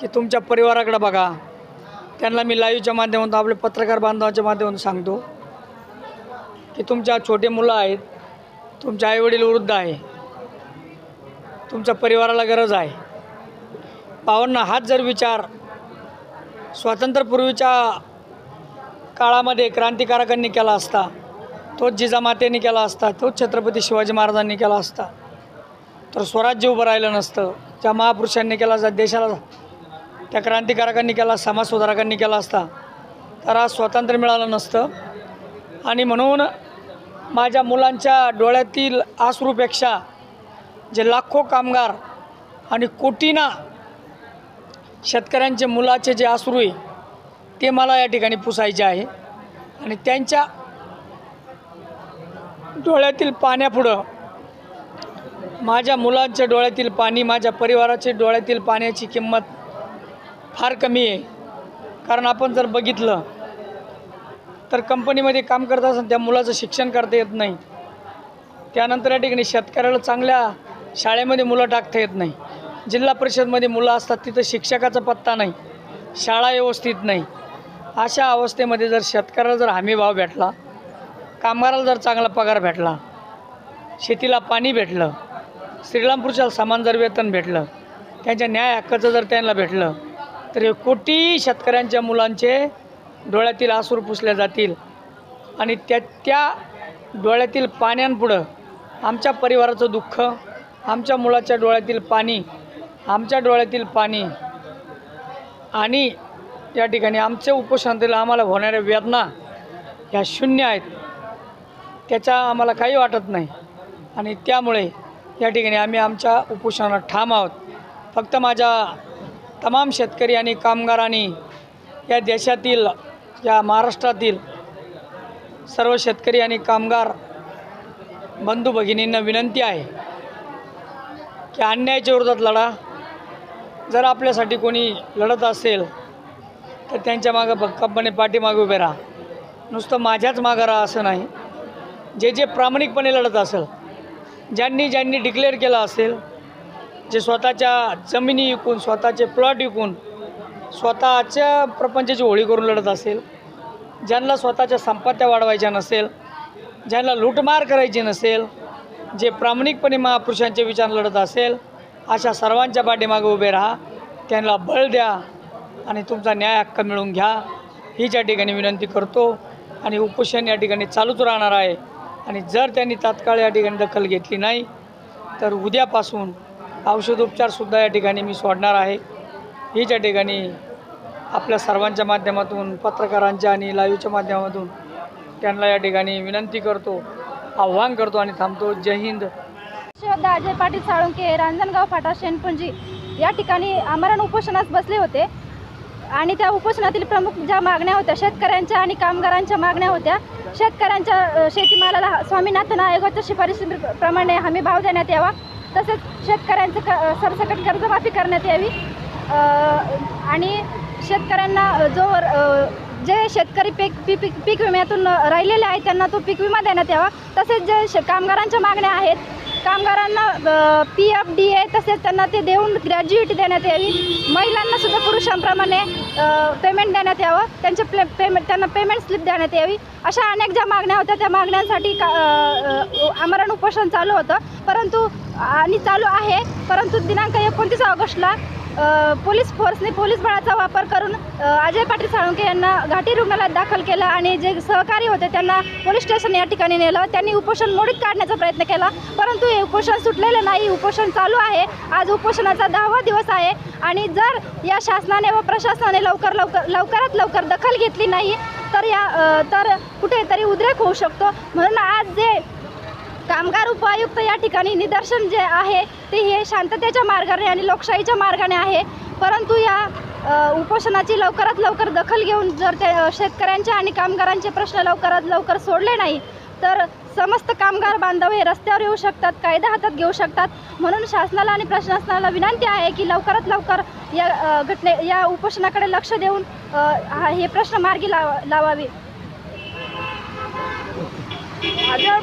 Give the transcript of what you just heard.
की तुमच्या परिवाराकडे बघा. त्यांना मी लाईव्हच्या माध्यमातून आपले पत्रकार बांधवाच्या माध्यमातून सांगतो. की तुमच्या छोटे मुलं आहेत तुमचे आईवडील वृद्ध आहे तुमच्या परिवाराला गरज आहे. पावांना हाच जर विचार स्वातंत्र्यपूर्वीच्या काळामध्ये क्रांतिकारकांनी केला असता तोच जिजामातेने केला असता तोच छत्रपती शिवाजी महाराजांनी केला असता तर स्वराज्य उभं राहिलं नसतं. ज्या महापुरुषांनी केला ज्या देशाला त्या क्रांतिकारकांनी केला समाजसुधारकांनी केला असता तर आज स्वातंत्र्य मिळालं नसतं. आणि म्हणून माझ्या मुलांच्या डोळ्यातील आसरूपेक्षा जे लाखो कामगार आणि कोटीना शेतकऱ्यांचे मुलाचे जे आसरू आहे ते मला या ठिकाणी पुसायचे आहे. आणि त्यांच्या डोळ्यातील पाण्यापुढं माझ्या मुलांच्या डोळ्यातील पाणी माझ्या परिवाराच्या डोळ्यातील पाण्याची किंमत फार कमी आहे. कारण आपण जर बघितलं तर कंपनीमध्ये काम करत असताना त्या मुलाचं शिक्षण करता येत नाही. त्यानंतर या ठिकाणी शेतकऱ्याला चांगल्या शाळेमध्ये मुलं टाकता येत नाही. जिल्हा परिषदमध्ये मुलं असतात तिथं शिक्षकाचा पत्ता नाही. शाळा व्यवस्थित नाही. अशा अवस्थेमध्ये जर शेतकऱ्याला जर हमी भाव भेटला कामगाराला जर चांगला पगार भेटला शेतीला पाणी भेटलं श्रीरामपूरच्या समान जर वेतन भेटलं त्यांच्या न्याय हक्काचं जर त्यांना भेटलं तर कोटी शेतकऱ्यांच्या मुलांचे डोळ्यातील आसूर पुसले जातील. आणि त्या त्या डोळ्यातील पाण्यांपुढं आमच्या परिवाराचं दुःख आमच्या मुलाच्या डोळ्यातील पाणी आमच्या डोळ्यातील पाणी आणि या ठिकाणी आमच्या उपोषणातील आम्हाला होणाऱ्या वेदना ह्या शून्य आहेत. त्याचा आम्हाला काही वाटत नाही. आणि त्यामुळे या ठिकाणी आम्ही आमच्या उपोषणाला ठाम आहोत. फक्त माझ्या तमाम शेतकरी आणि कामगारांनी या देशातील या महाराष्ट्रातील सर्व शेतकरी आणि कामगार बंधू भगिनींना विनंती आहे की अन्यायाच्या विरोधात लढा. जर आपल्यासाठी कोणी लढत असेल तर त्यांच्या मागं भक्कमपणे पाठीमागे उभे राहा. नुसतं माझ्याच मागं राहा असं नाही. जे जे प्रामाणिकपणे लढत असेल ज्यांनी ज्यांनी डिक्लेअर केलं असेल जे स्वतःच्या जमिनी विकून स्वतःचे प्लॉट विकून स्वतःच्या प्रपंचाची होळी करून लढत असेल ज्यांना स्वतःच्या संपत्त्या वाढवायच्या नसेल ज्यांना लूटमार करायची नसेल जे प्रामाणिकपणे महापुरुषांचे विचार लढत असेल अशा सर्वांच्या पाठीमागे उभे राहा त्यांना बळ द्या आणि तुमचा न्याय हक्क मिळवून घ्या. हीच या ठिकाणी विनंती करतो आणि उपोषण या ठिकाणी चालूच राहणार आहे. आणि जर त्यांनी तात्काळ या ठिकाणी दखल घेतली नाही तर उद्यापासून औषधोपचारसुद्धा या ठिकाणी मी सोडणार आहे. हीच या ठिकाणी आपल्या सर्वांच्या माध्यमातून पत्रकारांच्या आणि लाईव्हच्या माध्यमातून त्यांना या ठिकाणी विनंती करतो आव्हान करतो आणि थांबतो. जय हिंद. अजय पाटील साळुंके रांजणगाव फाटा शेणपुंजी या ठिकाणी आमरण उपोषणास बसले होते. आणि त्या उपोषणातील प्रमुख ज्या मागण्या होत्या शेतकऱ्यांच्या आणि कामगारांच्या मागण्या होत्या शेतकऱ्यांच्या शेतीमालाला स्वामीनाथन आयोगाच्या शिफारशीप्रमाणे हमी भाव देण्यात यावा. तसेच शेतकऱ्यांचं क सरसकट कर्जमाफी करण्यात यावी. आणि शेतकऱ्यांना जो जे शेतकरी पीक पी पीक पीक विम्यातून राहिलेले आहेत त्यांना तो पीक विमा देण्यात यावा. तसेच जे शे कामगारांच्या मागण्या आहेत कामगारांना पी एफ डी ए तसेच त्यांना ते देऊन ग्रॅज्युएटी देण्यात यावी. महिलांना सुद्धा पुरुषांप्रमाणे पेमेंट देण्यात यावं. त्यांचे प्ले पेमेंट त्यांना पेमेंट स्लिप देण्यात यावी. अशा अनेक ज्या मागण्या होत्या त्या मागण्यांसाठी का आमरण उपोषण चालू होतं. परंतु आणि चालू आहे परंतु दिनांक एकोणतीस ऑगस्टला पोलीस फोर्सने पोलीस बळाचा वापर करून अजय पाटील साळुंके यांना घाटी रुग्णालयात दाखल केलं आणि जे सहकारी होते त्यांना पोलीस स्टेशन या ठिकाणी नेलं. त्यांनी उपोषण मोडीत काढण्याचा प्रयत्न केला परंतु हे उपोषण सुटलेलं नाही. उपोषण चालू आहे. आज उपोषणाचा दहावा दिवस आहे आणि जर या शासनाने व प्रशासनाने लवकर लवकर लवकरात लवकर दखल घेतली नाही तर या तर कुठेतरी उद्रेक होऊ शकतो. म्हणून आज जे कामगार उपायुक्त या ठिकाणी निदर्शन जे आहे ते हे शांततेच्या मार्गाने आणि लोकशाहीच्या मार्गाने आहे. परंतु या उपोषणाची लवकरात लवकर दखल घेऊन जर ते शेतकऱ्यांचे आणि कामगारांचे प्रश्न लवकरात लवकर सोडले नाही तर समस्त कामगार बांधव हे रस्त्यावर येऊ शकतात कायदा हातात घेऊ शकतात. म्हणून शासनाला आणि प्रशासनाला विनंती आहे की लवकरात लवकर या घटने या उपोषणाकडे लक्ष देऊन हा- हे प्रश्न मार्गी लावा लावावे.